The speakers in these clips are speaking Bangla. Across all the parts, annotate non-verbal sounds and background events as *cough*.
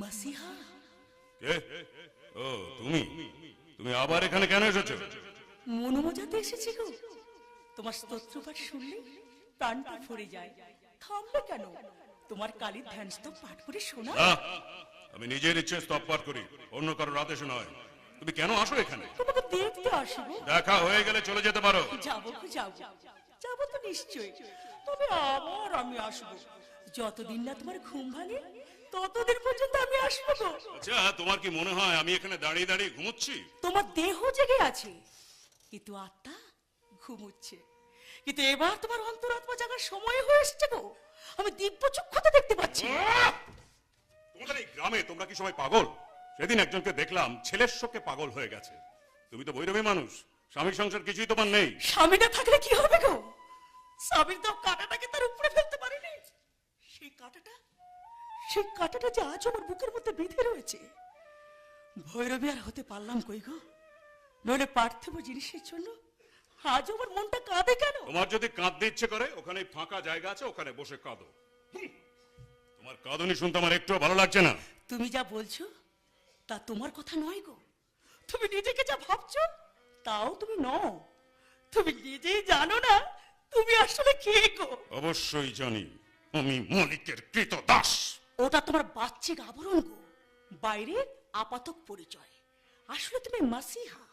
মাসিহা? কে? ও তুমি। তুমি আবার এখানে কেন এসেছ? এসেছি গো। তোমার স্তোত্রপাঠ শুনলে প্রাণটা ভরে যায়। থামবে কেন? তোমার ধ্যান স্তব পাঠ করে শোনা। আমি নিজের ইচ্ছে স্তব পাঠ করি অন্য কারোর আদেশ নয় তুমি কেন আসো এখানে? তোমাকে দেখতে আসব দেখা হয়ে গেলে চলে যেতে পারো। যাব। যাব তো নিশ্চয়ই। তবে আবার আমি আসব। যতদিন না তোমার ঘুম ভাঙে ততদিন পর্যন্ত আমি আসব আচ্ছা তোমার কি মনে হয় আমি এখানে দাঁড়িয়ে দাঁড়িয়ে ঘুমোচ্ছি? তোমার দেহ জেগে আছে। কিন্তু আত্মা ঘুমুচ্ছে। কিন্তু এবার তোমার অন্তরাত্মা জাগার সময় হয়ে এসছে গো। আমি দিব্য চক্ষুতে দেখতে পাচ্ছি। তোমাদের এই গ্রামে তোমরা কি সবাই পাগল? সেদিন একজনকে দেখলাম ছেলের শোকে পাগল হয়ে গেছে। তুমি তো বৈরবী মানুষ স্বামী সংসার কিছুই তোমার নেই। স্বামী না থাকলে কি হবে গো? স্বামীর তো কাঁটাটাকে তার উপরে ফেলতে পারিনি। সেই কাঁটাটা সেই কাঁটাটা যে আজ আমার বুকের মধ্যে বেঁধে রয়েছে। ভৈরবী আর হতে পারলাম কই গো? নইলে পার্থিব জিনিসের জন্য আজ আমার মনটা কাঁদে কেন? তোমার যদি কাঁদতে ইচ্ছে করে ওখানে ফাঁকা জায়গা আছে ওখানে বসে কাঁদো। তোমার কাঁদনি শুনতে আমার একটু ভালো লাগছে না। তুমি যা বলছো তা তোমার কথা নয় গো। তুমি নিজেকে যা ভাবছ তাও তুমি নও। তুমি নিজেই জানো না তুমি আসলে কে গো? অবশ্যই জানি আমি মলিকের কৃত দাস ওটা তোমার বাচ্চিক আবরণ গো। বাইরে আপাতক পরিচয়। আসলে তুমি মাসিহা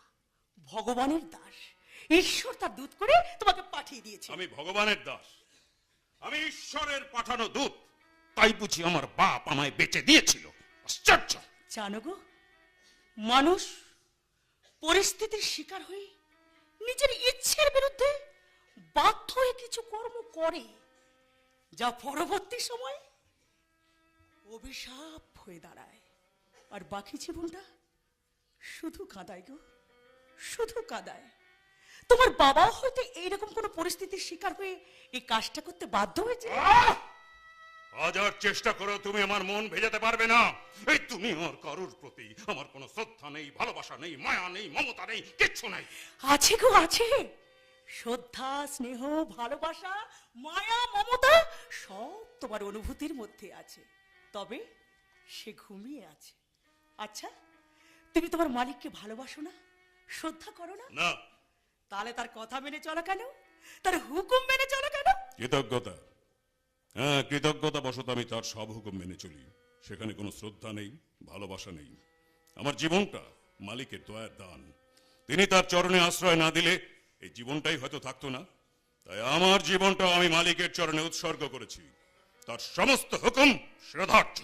ভগবানের দাস। ঈশ্বর তার দূত করে তোমাকে পাঠিয়ে দিয়েছে। আমি ভগবানের দাস। আমি ঈশ্বরের পাঠানো দূত। তাই বুঝি আমার বাপ আমায় বেঁচে দিয়েছিল। আশ্চর্য! জানো গো মানুষ পরিস্থিতির শিকার হয়ে নিজের ইচ্ছের বিরুদ্ধে বাধ্য হয়ে কিছু কর্ম করে যা পরবর্তী সময় অভিশাপ হয়ে দাঁড়ায়। আর বাকি জীবনটা শুধু কাঁদায় গো শুধু কাঁদায়। তোমার বাবা হয়তো এইরকম কোনো পরিস্থিতির শিকার হয়ে এই কাজটা করতে বাধ্য হয়েছে? হাজার চেষ্টা করো তুমি আমার মন ভেজাতে পারবে না। এই তুমি আমার কারোর প্রতি আমার কোনো শ্রদ্ধা নেই ভালোবাসা নেই মায়া নেই মমতা নেই কিচ্ছু নেই। আছে গো আছে। শ্রদ্ধা স্নেহ ভালোবাসা মায়া মমতা সব তোমার অনুভূতির মধ্যে আছে। তবে সে ঘুমিয়ে আছে। আচ্ছা তুমি তোমার মালিককে ভালোবাসো না? শ্রদ্ধা করো না? না। তাহলে তার কথা মেনে চলো কেন? তার হুকুম মেনে চলো কেন? কৃতজ্ঞতা। হ্যাঁ কৃতজ্ঞতা বশত আমি তার সব হুকুম মেনে চলি। সেখানে কোনো শ্রদ্ধা নেই ভালোবাসা নেই। আমার জীবনটা মালিকের দয়ার দান। তিনি তার চরণে আশ্রয় না দিলে এই জীবনটাই হয়তো থাকতো না। তাই আমার জীবনটা আমি মালিকের চরণে উৎসর্গ করেছি। তার সমস্ত হুকুম শ্রদ্ধার্থ।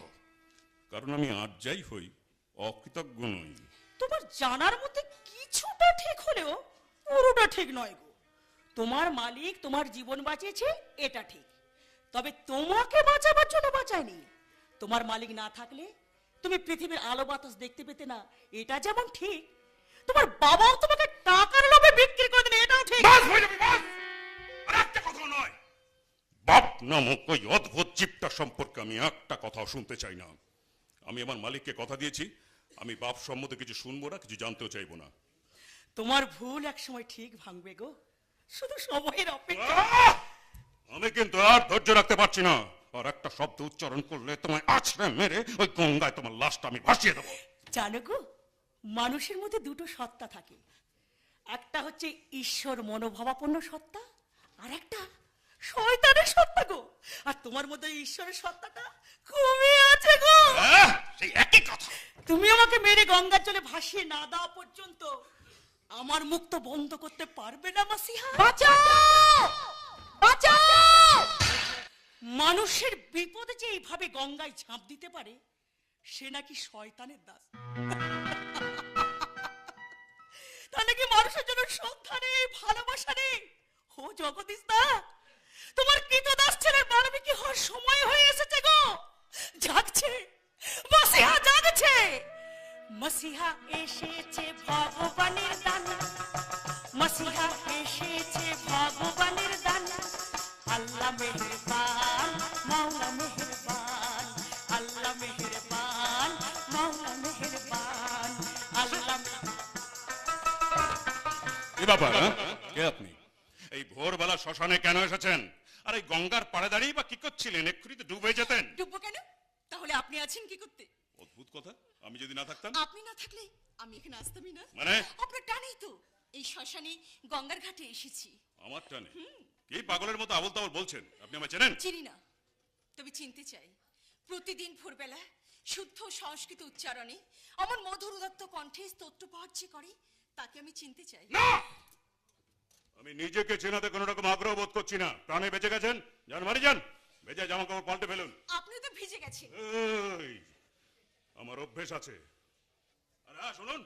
কারণ আমি আর যাই হই অকৃতজ্ঞ নই। তোমার জানার মধ্যে কিছুটা ঠিক হলেও পুরোটা ঠিক নয় গো। তোমার মালিক তোমার জীবন বাঁচিয়েছে এটা ঠিক। তবে তোমাকে বাঁচাবার জন্য বাঁচায়নি। তোমার মালিক না থাকলে তুমি পৃথিবীর আলো বাতাস দেখতে পেতে না এটা যেমন ঠিক তোমার বাবাও তোমাকে টাকার লোভে বিক্রি করে দিলে এটাও ঠিক। বাপ নামক ওই অদ্ভুত জীবটা সম্পর্কে আমি একটা কথাও শুনতে চাই না। আমি আমার মালিককে কথা দিয়েছি আমি বাপ সম্মত কিছু শুনব না কিছু জানতেও চাইব না। তোমার ভুল এক সময় ঠিক ভাঙবে গো। শুধু সময়ের অপেক্ষা। আমি কিন্তু আর ধৈর্য রাখতে পারছি না। আর একটা শব্দ উচ্চারণ করলে তোমায় আছড়ে মেরে ওই গঙ্গায় তোমার লাশটা আমি ভাসিয়ে দেবো। জানো গো মানুষের মধ্যে দুটো সত্তা থাকে। একটা হচ্ছে ঈশ্বর মনোভাবাপন্ন সত্তা আর একটা শয়তানের সত্তা গো। আর তোমার মধ্যে ঈশ্বরের সত্তাটা খুবই আছে গো। সেই একই কথা। তুমি আমাকে মেরে গঙ্গার জলে ভাসিয়ে না দেওয়া পর্যন্ত আমার মুখ তো বন্ধ করতে পারবে না মাসিহা। বাঁচাও! বাঁচাও! মানুষের বিপদে যে এইভাবে গঙ্গায় ঝাঁপ দিতে পারে সে নাকি শয়তানের দাস। তাহলে কি মানুষের জন্য শ্রদ্ধা নেই ভালোবাসা নেই। ও জগদীশ দা তোমার কৃতদাস ছেলের মানবিক হওয়ার সময় হয়ে এসেছে গো। জাগছে, মসিহা জাগছে। মসিহা এসেছে ভগবানের দান। মসিহা এসেছে ভগবানের দান। আল্লাহ মেহেরবান, মাওলা মেহেরবান, আল্লাহ মেহেরবান, মাওলা মেহেরবান, আল্লাহ কি ব্যাপার হ্যাঁ? কে আপনি? এই ভোরবেলা শ্মশানে কেন এসেছেন? আর এই গঙ্গার পাড়ে দাঁড়িয়ে বা কি করছিলেন? এক্ষুনি তো ডুবে যেতেন। ডুববো কেন? তাহলে আপনি আছেন কি করতে? অদ্ভুত কথা। আমি যদি না থাকতাম? আপনি না থাকলে আমি এখানে আসতামই না। মানে? আপনার টানেই তো। এই শ্মশানে গঙ্গার ঘাটে এসেছি। আমার টানে? কি পাগলের মতো আবল তাবল বলছেন? আপনি আমায় চেনেন? চিনি না। তবে চিনতে চাই প্রতিদিন ভোরবেলা শুদ্ধ সংস্কৃত উচ্চারণে আমার মধুর উদত্ত কণ্ঠে স্তোত্র পাঠ করে তাকে আমি চিনতে চাই। না! আমি নিজেকে চেনাতে কোনো রকম আগ্রহ বোধ করছি না। প্রাণে বেঁচে গেছেন? যান মারি যান। বেঁচে জামা কাপড় পাল্টে ফেলুন। আপনি তো ভিজে গেছেন। এই, আমার অভ্যেস আছে। আর হ্যাঁ শুনুন।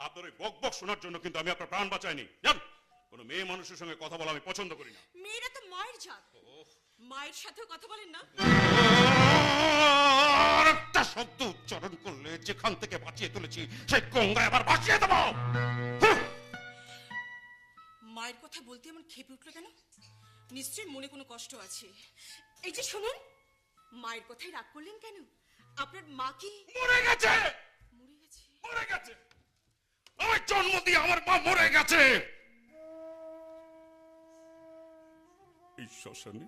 আপনার ওই বক বক শোনার জন্য কিন্তু আমি আপনার প্রাণ বাঁচাইনি। যান কোনো মেয়ে মানুষের সঙ্গে কথা বলা আমি পছন্দ করি না। মেয়েরা তো মায়ের জাত। মায়ের সাথেও কথা বলেন না। একটা শব্দ উচ্চারণ করলে যেখান থেকে বাঁচিয়ে তুলেছি সেই গঙ্গায় আবার বাঁচিয়ে দেবো! মায়ের কথা বলতে এমন খেপে উঠল কেন? নিশ্চয়ই মনে কোনো কষ্ট আছে। এই যে শুনুন মায়ের কথাই রাগ করলেন কেন? আপনার মা কি মরে গেছে! মরে গেছে? মরে গেছে! আমার জন্ম দিয়ে আমার মা মরে গেছে! এই শ্মশানে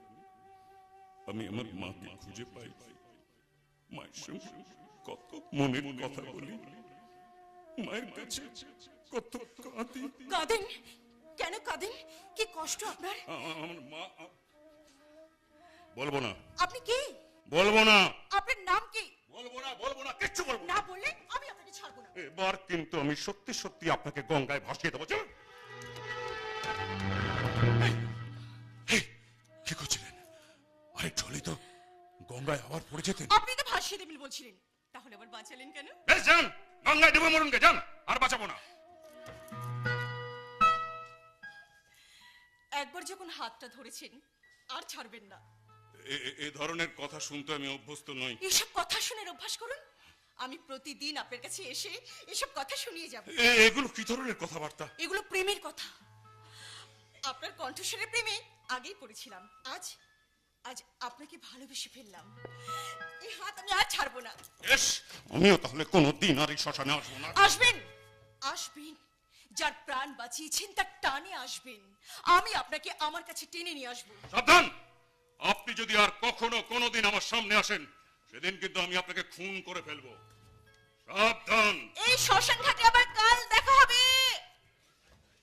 আমি আমার মাকে খুঁজে পাই। মায়ের সঙ্গে কত মনের কথা বলি। মায়ের কাছে কত কাঁদি। কাঁদেন? কেন কাঁদেন? কি কষ্ট আপনার? আমার মা বলব না। আপনি কে? বলব না। আপনার নাম কি? বলব না বলব না কিচ্ছু বলব না। বললে আমি আপনাকে ছাড়বো না। এবার কিন্তু আমি সত্যি সত্যি আপনাকে গঙ্গায় ভাসিয়ে দেবো চলুন। এই, কি করছিলেন? আরে চলে তো গঙ্গায় আবার পড়ে যেতেন আপনি তো ভাসিয়ে দেবেন বলছিলেন। তাহলে আবার বাঁচালেন কেন? বেশ যান গঙ্গায় ডুবে মরুন গে যান আর বাঁচাবো না। একবার যখন হাতটা ধরেছেন আর ছাড়বেন না। এ- ধরনের কথা শুনতে আমি অভ্যস্ত নই। এসব কথা শুনে অভ্যাস করুন। আমি প্রতিদিন আপনার কাছে এসে এসব কথা শুনিয়ে যাব। এগুলো কি ধরনের কথাবার্তা? এগুলো প্রেমের কথা। আপনার কণ্ঠস্বরের প্রেমে আগেই পড়েছিলাম। আজ আজ আপনাকে ভালোবেসে ফেললাম। এই হাত আমি আর ছাড়বো না। বেশ আমিও তাহলে কোনো দিন আর এই শ্মশানে আসব না। আসবেন আসবেন। যার প্রাণ বাঁচিয়েছেন তার টানে আসবেন। আমি আপনাকে আমার কাছে টেনে নিয়ে আসব। সাবধান! আপনি যদি আর কখনো কোনোদিন আমার সামনে আসেন সেদিন কিন্তু আমি আপনাকে খুন করে ফেলব। সাবধান! এই শ্মশান ঘাটে আবার কাল দেখা হবে!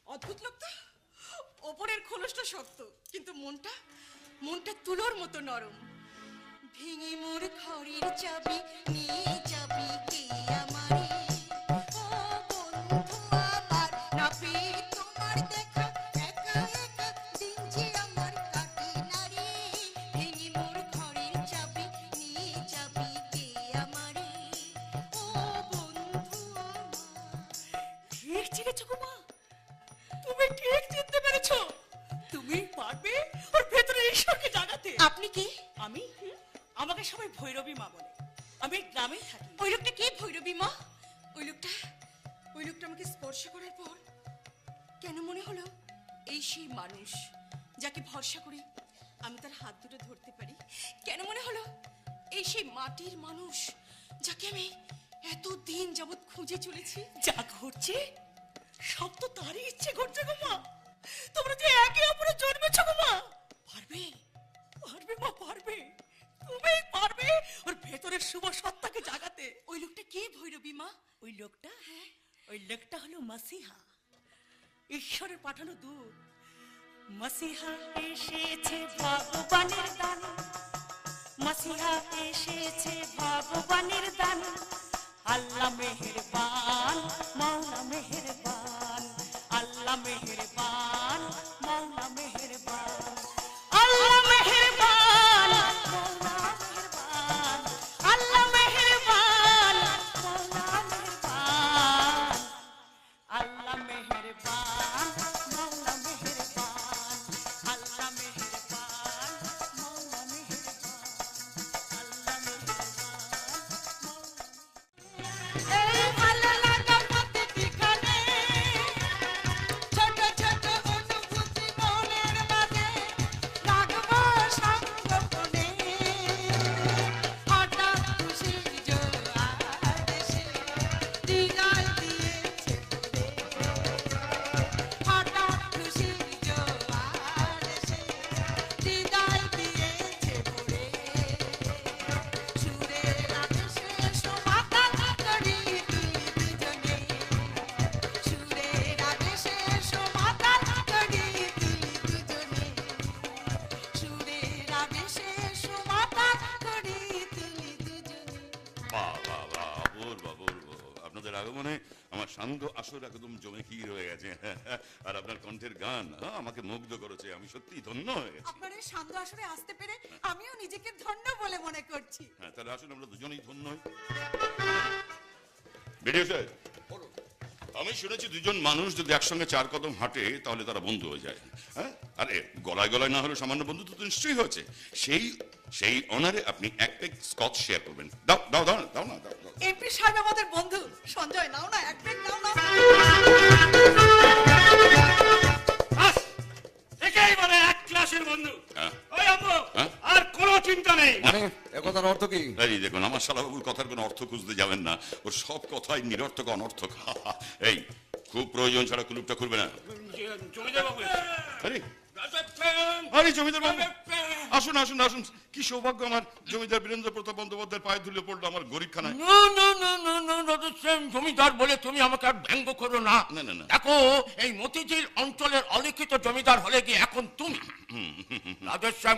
অদ্ভুত লোক তো। ওপরের খোলসটা শক্ত কিন্তু মনটা মনটা তুলোর মতো নরম। ভেঙে মোর খড়ির চাবি নিয়ে আপনি কি? আমি? আমাকে সবাই ভৈরবী মা বলে। আমি এই গ্রামেই থাকি। ওই লোকটা কে ভৈরবী মা? ওই লোকটা ওই লোকটা আমাকে স্পর্শ করার পর কেন মনে হলো? এই সেই মানুষ যাকে ভরসা করে আমি তার হাত দুটো ধরতে পারি। কেন মনে হলো? এই সেই মাটির মানুষ যাকে আমি এত দিন যাবৎ খুঁজে চলেছি। যা ঘটছে সব তো তারই ইচ্ছে ঘটছে গো মা। তোমরা যে একে অপরে জন্মেছো গো মা। পারবে? পারবে মা পারবে। তুমি পারবে। ওর ভেতরের শুভ সত্তাকে জাগাতে। ওই লোকটা কে ভৈরবী মা? ওই লোকটা? ওই লোকটা হলো মাসিহা। ঈশ্বরের পাঠানো দূত। মাসিহা এসেছে ভগবানের দান। মাসিহা এসেছে ভগবানের দান। আল্লাহ মেহেরবান মাওলা মেহেরবান। আল্লাহ মেহেরবান মাওলা মেহেরবান। আসর একদম জমে কি হয়ে গেছে। আর আপনার কণ্ঠের গান আমাকে মুগ্ধ করেছে আমি সত্যি ধন্য হয়ে গেছি। আপনার এই সান্ধ্য আসরে আসতে পেরে আমিও নিজেকে ধন্য বলে মনে করছি। হ্যাঁ তাহলে আসুন আমরা দুজনেই ধন্য হই। ভিডিও সাহেব আমি শুনেছি দুজন মানুষ যদি একসঙ্গে চার কদম হাঁটে তাহলে তারা বন্ধু হয়ে যায়। হ্যাঁ আরে গলায় গলায় না হলে সামান্য বন্ধুত্ব তো নিশ্চয়ই হয়েছে সেই সেই অনারে আপনি এক পেক স্কচ শেয়ার করবেন। দাও দাও দাও দাও না দাও। এমপি সাহেব আমাদের বন্ধু। সঞ্জয় নাও না এক প্লেট নাও না একেই বলে এক ক্লাসের বন্ধু। হ্যাঁ। ওই হ্যাঁ? আর কোনো চিন্তা নেই। মানে একথার অর্থ কি? এই দেখুন আমার শালাবাবুর কথার কোনো অর্থ খুঁজতে যাবেন না। ওর সব কথাই নিরর্থক অনর্থক। এই খুব প্রয়োজন ছাড়া কুলুপটা খুলবে না। জমিদার বাবু। আরে। আরে জমিদার বাবু। আসুন আসুন আসুন। কি সৌভাগ্য আমার জমিদার বীরেন্দ্র প্রতাপ বন্দ্যোপাধ্যায়ের পায়ে ধুলে পড়ল আমার গরিব খানায় না না না না না রাধেশ্যাম জমিদার বলে তুমি আমাকে আর ব্যঙ্গ করো না। না, না, না। দেখো এই মতিঝিল অঞ্চলের অলিখিত জমিদার হলে গিয়ে এখন তুমি।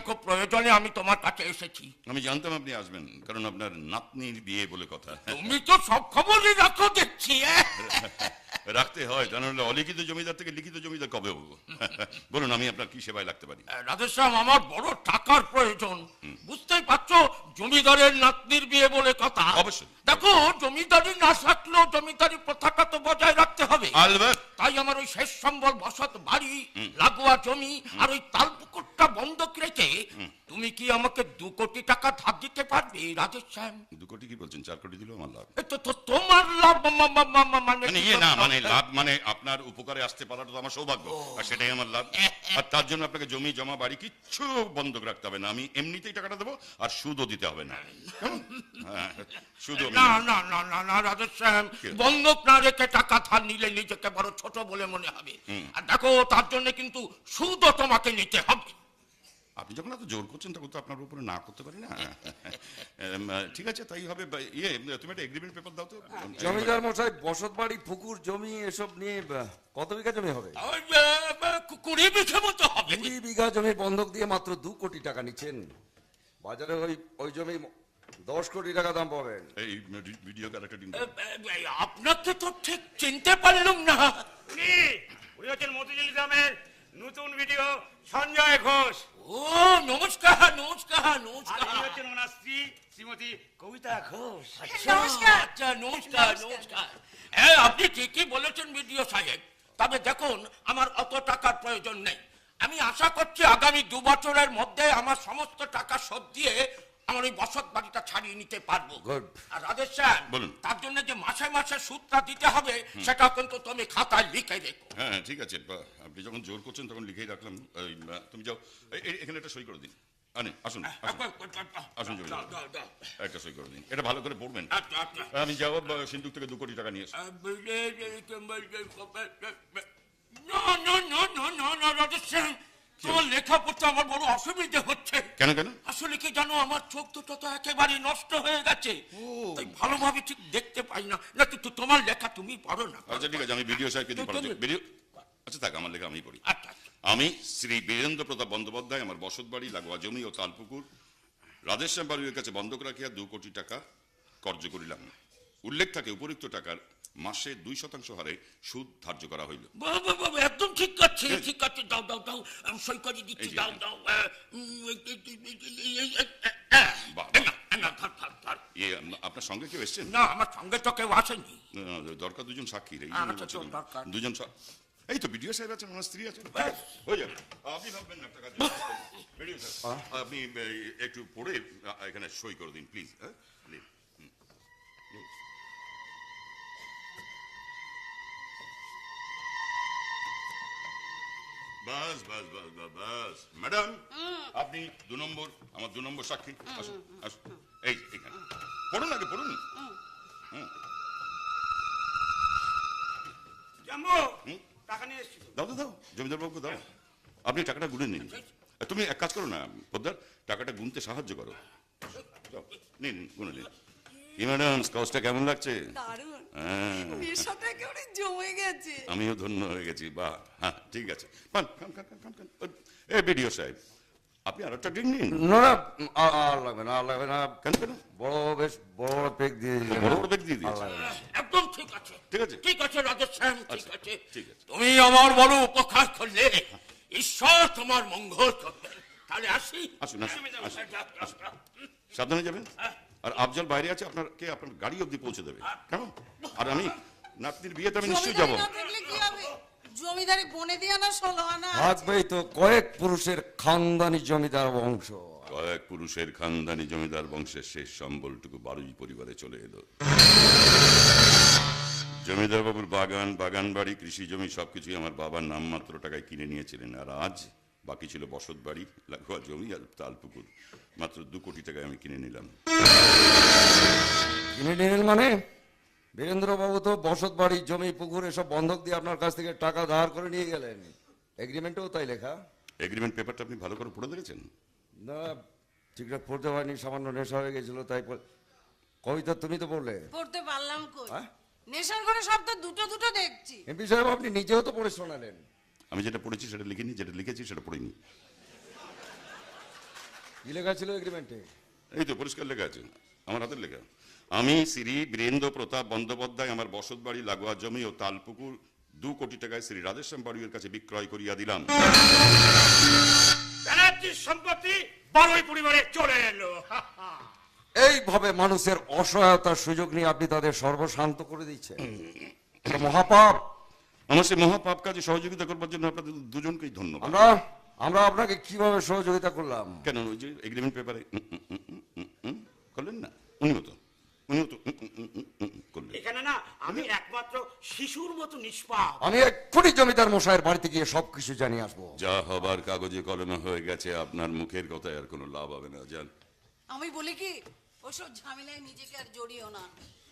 খুব প্রয়োজনে আমি তোমার কাছে এসেছি। আমি জানতাম আপনি আসবেন কারণ আপনার নাতনির বিয়ে বলে কথা। তুমি তো সব খবরই রাখো দেখছি? রাখতে হয় তা নাহলে অলিখিত জমিদার থেকে লিখিত জমিদার কবে হব? বলুন আমি আপনার কি সেবায় লাগতে পারি? রাধেশ্যাম আমার বড় টাকার প্রয়োজন। বুঝতেই পারছ? জমিদারের নাতনির বিয়ে বলে কথা। অবশ্যই। দেখো জমিদারি না থাকলেও জমিদারি প্রথাটা তো বজায় রাখতে হবে। তাই আমার ওই শেষ সম্বল বসত বাড়ি লাগোয়া জমি আর ওই তালপুকুরটা বন্ধক রেখে তুমি কি আমাকে দু কোটি টাকা ধার দিতে পারবে রাজেশ শ্যাম? দু কোটি কি বলছেন? চার কোটি দিলেও আমার লাভ তো তোমার লাভ মানে মানে ইয়ে না মানে লাভ মানে আপনার উপকারে আসতে পারাটা তো আমার সৌভাগ্য। আর সেটাই আমার লাভ। আর তার জন্য আপনাকে জমি জমা বাড়ি কিচ্ছু বন্ধক রাখতে হবে না। আমি এমনিতেই টাকাটা দেবো আর সুদও দিতে হবে না। হ্যাঁ, সুদও না না না না না রাজেশ বন্ধক না রেখে টাকা ধার নিলে নিজেকে বড় ছোট বলে মনে হবে। আর দেখো তার জন্য কিন্তু সুদও তোমাকে নিতে হবে। আপনি যখন এত জোর করছেন তখন তো আপনার উপরে না করতে পারি না। ঠিক আছে তাই হবে। ইয়ে তুমি একটা এগ্রিমেন্ট পেপার দাও তো। জমিদার মশাই বসত বাড়ি পুকুর জমি এসব নিয়ে কত বিঘা জমি হবে? কুড়ি বিঘে মতো হবে। কুড়ি বিঘা জমি বন্ধক দিয়ে মাত্র দু কোটি টাকা নিচ্ছেন। বাজারে ওই ওই জমি দশ কোটি টাকা দাম পাবেন। এই ভিডিও ক্যারেক্টার। আপনাকে তো ঠিক চিনতে পারলাম না। উনি উনি হচ্ছেন মতিঝিল গ্রামের নতুন ভিডিও সঞ্জয় ঘোষ। ও নমস্কার নমস্কার নমস্কার। ইনি হচ্ছেন ওনার স্ত্রী শ্রীমতী কবিতা ঘোষ। আচ্ছা, নমস্কার। আচ্ছা নমস্কার নমস্কার। হ্যাঁ আপনি ঠিকই বলেছেন বিডিও সাহেব। তবে দেখুন আমার অত টাকার প্রয়োজন নেই। আমি আশা করছি আগামী দু বছরের মধ্যে আমার সমস্ত টাকা শোধ দিয়ে আমার ওই বসত বাড়িটা ছাড়িয়ে নিতে পারব। আর রাজেশ স্যার বলুন। তার জন্য যে মাসে মাসে সুদটা দিতে হবে সেটা কিন্তু তুমি খাতায় লিখে রেখো। হ্যাঁ ঠিক আছে। আপনি যখন জোর করছেন তখন লিখেই রাখলাম। তুমি যাও। এখানে একটা সই করে দিন। আনে আসুন আসুন। আসুন জমি। একটা সই করে দিন। এটা ভালো করে পড়বেন। আচ্ছা, আচ্ছা। আমি যাব সিন্ধুক থেকে দু কোটি টাকা নিয়ে তোমার লেখা পড়তে আমার বড় অসুবিধে হচ্ছে। কেন কেন? আসলে কি জানো আমার চোখ দুটো তো একেবারে নষ্ট হয়ে গেছে। তাই ভালোভাবে ঠিক দেখতে পাই না। না কিন্তু তোমার লেখা তুমি পড়ো না। আচ্ছা ঠিক আছে আমি ভিডিও সাহেবকে দিয়ে পড়াচ্ছি। ভিডিও আচ্ছা থাক আমার লেখা আমি পড়ি। আমি শ্রী বীরেন্দ্র প্রতাপ বন্দ্যোপাধ্যায় আমার বসত বাড়ি লাগোয়া জমি ও তালপুকুর। রাধেশ্যাম বাড়ির কাছে বন্ধক রাখিয়া দু কোটি টাকা কর্য করিলাম। উল্লেখ থাকে উপরিক্ত টাকার মাসে দুই শতাংশ হারে সুদ ধার্য করা হইল। একদম ঠিক আছে ঠিক আছে দাও দাও দাও আমি সই করে দিচ্ছি দাও দাও আপনার সঙ্গে কেউ এসছেন? না আমার সঙ্গে তো কেউ আসেনি। দরকার দুজন সাক্ষীর এই আচ্ছা। দুজন। এই তো ভিডিও সাহেব আছেন আমার স্ত্রী আছেন। ব্যাস। হয়ে যাবে। আপনি ভাববেন না টাকা আপনি একটু পড়ে এখানে সই করে দিন প্লিজ হ্যাঁ? নিন। বাস বাস বাস বাস ম্যাডাম আপনি দু নম্বর আমার দু নম্বর সাক্ষী। আসুন আসুন। এই এখানে। পড়ুন আগে পড়ুন। দাও দাও জমিদার বাবুকে দাও। আপনি টাকাটা গুনে নিন। তুমি এক কাজ করো না পোদ্দার টাকাটা গুনতে সাহায্য করো। নিন গুনে নিন। কি ম্যাডাম স্কাউসটা কেমন লাগছে? দারুণ। নেশাটা একেবারে জমে গেছে। আমিও ধন্য হয়ে গেছি বাহ হ্যাঁ ঠিক আছে। পান খান খান খান খান খান। এ বিডিও সাহেব আপনি আর একটা ড্রিঙ্ক নিন। না না আর লাগবে না আর লাগবে না। কেন কেন? বড় বেশ বড় বড় পেক দিয়ে। বড় বড় ব্যাগ দিয়ে দিয়েছে। একদম ঠিক আছে। ঠিক আছে? ঠিক আছে রাজেশ স্যার ঠিক আচ্ছা, আছে। ঠিক আছে। তুমি আমার বড় উপকার করলে ঈশ্বর তোমার মঙ্গল করবেন তাহলে আসি। আসুন, আসুন। সাবধানে যাবেন? আর আফজল বাইরে আছে আপনার কে আপনার গাড়ি অবধি পৌঁছে দেবে। কেমন? আর আমি নাতনির বিয়েতে আমি নিশ্চয়ই যাব। না জমিদারি বনে দিয়ে আনা ষোলো আনা থাকবেই তো কয়েক পুরুষের খানদানি জমিদার বংশ। কয়েক পুরুষের খানদানি জমিদার বংশের শেষ সম্বলটুকু বারুই পরিবারে চলে এলো। জমিদার বাবুর বাগান বাগান বাড়ি কৃষি জমি সবকিছুই আমার বাবার নামমাত্র টাকায় কিনে নিয়েছিলেন। আর আজ বাকি ছিল বসত বাড়ি লাগোয়া জমি আর তাল পুকুর মাত্র দু কোটি টাকায় আমি কিনে নিলাম। কিনে নিলেন মানে? বীরেন্দ্র বাবু তো বসত বাড়ি জমি পুকুর এসব বন্ধক দিয়ে আপনার কাছ থেকে টাকা ধার করে নিয়ে গেলেন। এগ্রিমেন্টেও তাই লেখা। এগ্রিমেন্ট পেপারটা আপনি ভালো করে পড়ে দেখেছেন? না ঠিকঠাক পড়তে পারিনি সামান্য নেশা হয়ে গেছিল তাই কবিতা তুমি তো বললে পড়তে পারলাম কই? হ্যাঁ? নেশার ঘরে সব তো দুটো দুটো দেখছি। এমপি সাহেব আপনি নিজেও তো পড়ে শোনালেন। আমি যেটা পড়েছি সেটা লিখিনি যেটা লিখেছি সেটা পড়িনি। কি লেখা ছিল এগ্রিমেন্টে এই তো পরিষ্কার লেখা আছে। আমার হাতের লেখা। আমি শ্রী বীরেন্দ্র প্রতাপ বন্দ্যোপাধ্যায় আমার বসত বাড়ি লাগোয়া জমি ও তালপুকুর দু কোটি টাকায় শ্রী রাধেশ্যাম বাড়ুয়ের কাছে বিক্রয় করিয়া দিলাম। ব্যানার্জির সম্পত্তি বারোই পরিবারে চলে এলো। এইভাবে মানুষের অসহায়তার সুযোগ নিয়ে আপনি তাদের সর্বশান্ত করে দিচ্ছেন। মহাপাপ। আমার সেই মহাপাপ কাজে সহযোগিতা করবার জন্য আপনাদের দুজনকেই ধন্যবাদ। আমরা আপনাকে কীভাবে সহযোগিতা করলাম কেন ওই যে এগ্রিমেন্ট পেপারে করলেন না উনিও তো উনিও তো উম, উম, উম, উম, উম, করলেন এখানে না আমি একমাত্র শিশুর মতো নিষ্পাপ আমি এক্ষুনি জমিদার মশাইয়ের বাড়িতে গিয়ে সবকিছু জানিয়ে আসব যা হবার কাগজে কলমে হয়ে গেছে আপনার মুখের কথায় আর কোনো লাভ হবে না জান আমি বলি কি ওসব ঝামেলায় নিজেকে আর জড়িও না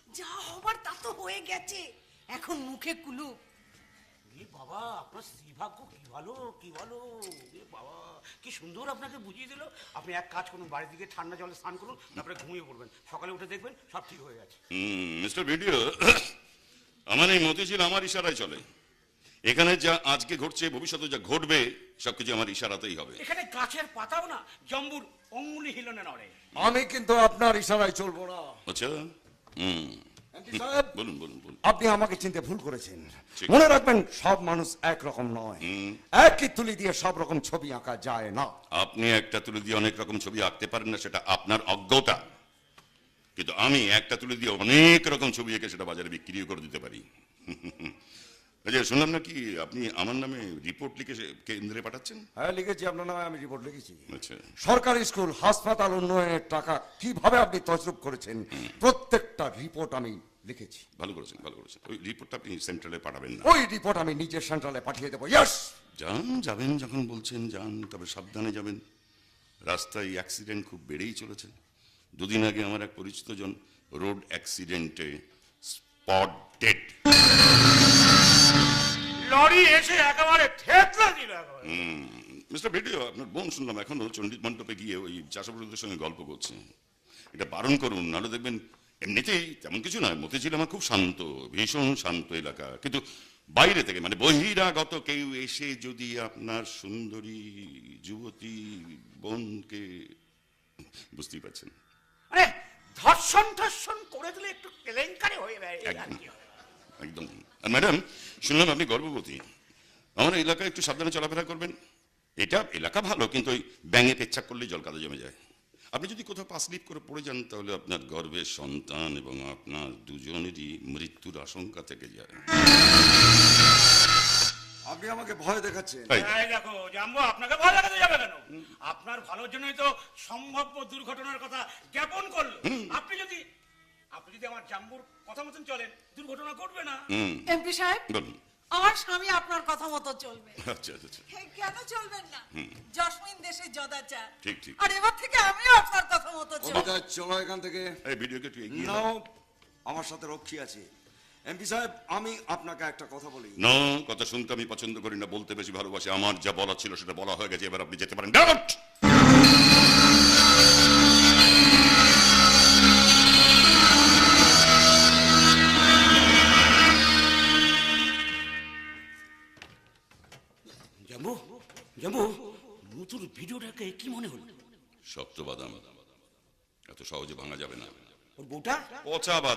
যা হবার তা তো হয়ে গেছে এখন মুখে কুলুপ এ বাবা আপনার স্ত্রী ভাগ্য কি ভালো কি ভালো? এ বাবা কি সুন্দর আপনাকে বুঝিয়ে দিল। আপনি এক কাজ করুন বাড়ির দিকে ঠান্ডা জলে স্নান করুন তারপরে ঘুমিয়ে পড়বেন। সকালে উঠে দেখবেন সব ঠিক হয়ে গেছে। মিস্টার ভিডিও আমার এই মতিঝিল আমার ইশারায় চলে। এখানে যা আজকে ঘটছে ভবিষ্যতে যা ঘটবে সবকিছু আমার ইশারাতেই হবে। এখানে গাছের পাতাও না জম্বুর অঙ্গুলি হিলনে নড়ে। আমি কিন্তু আপনার ইশারায় চলবো না। আচ্ছা হুম। বলুন বলুন বলুন। আপনি আমাকে চিনতে ভুল করেছেন। মনে রাখবেন সব মানুষ একরকম নয়। একই তুলি দিয়ে সব রকম ছবি আঁকা যায় না। আপনি একটা তুলি দিয়ে অনেক রকম ছবি আঁকতে পারেন না সেটা আপনার অজ্ঞতা। কিন্তু আমি একটা তুলি দিয়ে অনেক রকম ছবি এঁকে সেটা বাজারে বিক্রিও করে দিতে পারি। যে শুনলাম নাকি আপনি আমার নামে রিপোর্ট লিখে কেন্দ্রে পাঠাচ্ছেন? হ্যাঁ লিখেছি আপনার নামে আমি রিপোর্ট লিখেছি। আচ্ছা। সরকারি স্কুল হাসপাতাল উন্নয়নের টাকা কীভাবে আপনি তসরুপ করেছেন প্রত্যেকটা রিপোর্ট আমি লিখেছি। ভালো করেছেন ভালো করেছেন। ওই রিপোর্টটা আপনি সেন্ট্রালে পাঠাবেন না? ওই রিপোর্ট আমি নিজের সেন্ট্রালে পাঠিয়ে দেবো ইয়েস যান যাবেন যখন বলছেন যান তবে সাবধানে যাবেন। রাস্তায় অ্যাক্সিডেন্ট খুব বেড়েই চলেছে। দুদিন আগে আমার এক পরিচিত জন রোড অ্যাক্সিডেন্টে স্পট ডেড লরি এসে একেবারে থেতলা দিল মিস্টার ভিডিও আপনার বোন শুনলাম এখনও চণ্ডীত মণ্ডপে গিয়ে ওই চাষাবুড়িদের সঙ্গে গল্প করছে। এটা বারণ করুন নাহলে দেখবেন এমনিতেই তেমন কিছু নয়। মতিঝিল আমার খুব শান্ত ভীষণ শান্ত এলাকা। কিন্তু বাইরে থেকে মানে বহিরাগত কেউ এসে যদি আপনার সুন্দরী যুবতী বোনকে বুঝতেই পারছেন। মানে ধর্ষণ ধর্ষণ করে দিলে একটু কেলেঙ্কারি হয়ে যায় আর। একদম। আর ম্যাডাম শুনলাম আপনি গর্ভবতী। আমার এলাকায় একটু সাবধানে চলাফেরা করবেন। এটা এলাকা ভালো কিন্তু ওই ব্যাঙে পেচ্ছাপ করলেই জল কাদা জমে যায়। আপনি যদি কোথাও পা স্লিপ করে পড়ে যান তাহলে আপনার গর্ভের সন্তান এবং আপনার দুজনেরই মৃত্যুর আশঙ্কা থেকে যায়। আপনি আমাকে ভয় দেখাচ্ছেন। তাই এই দেখো জাম্বো আপনাকে ভালো লাগাতে যাবে কেন? আপনার ভালোর জন্যই তো সম্ভাব্য দুর্ঘটনার কথা জ্ঞাপন করল। আপনি যদি আপনি যদি আমার জাম্বুর কথা মতন চলেন দুর্ঘটনা ঘটবে না। এমপি সাহেব বলুন। আমার স্বামী আপনার কথা মতো চলবে। *laughs* আচ্ছা আচ্ছা আচ্ছা। কেন চলবেন না? জসমিন দেশে জদাচার ঠিক, ঠিক। আর এবার থেকে আমিও আপনার কথা মতো চলবো। চলো এখান থেকে। এই ভিডিওকে একটু এগিয়ে নাও আমার সাথে রক্ষী আছে। এমপি সাহেব আমি আপনাকে একটা কথা বলি। না কথা শুনতে আমি পছন্দ করি না বলতে বেশি ভালোবাসি। আমার যা বলা ছিল সেটা বলা হয়ে গেছে এবার আপনি যেতে পারেন। Get ভিডিওটাকে কি মনে হলো? শক্ত বাদাম। এত সহজে ভাঙা যাবে না। ওর বউটা পচা বাদাম।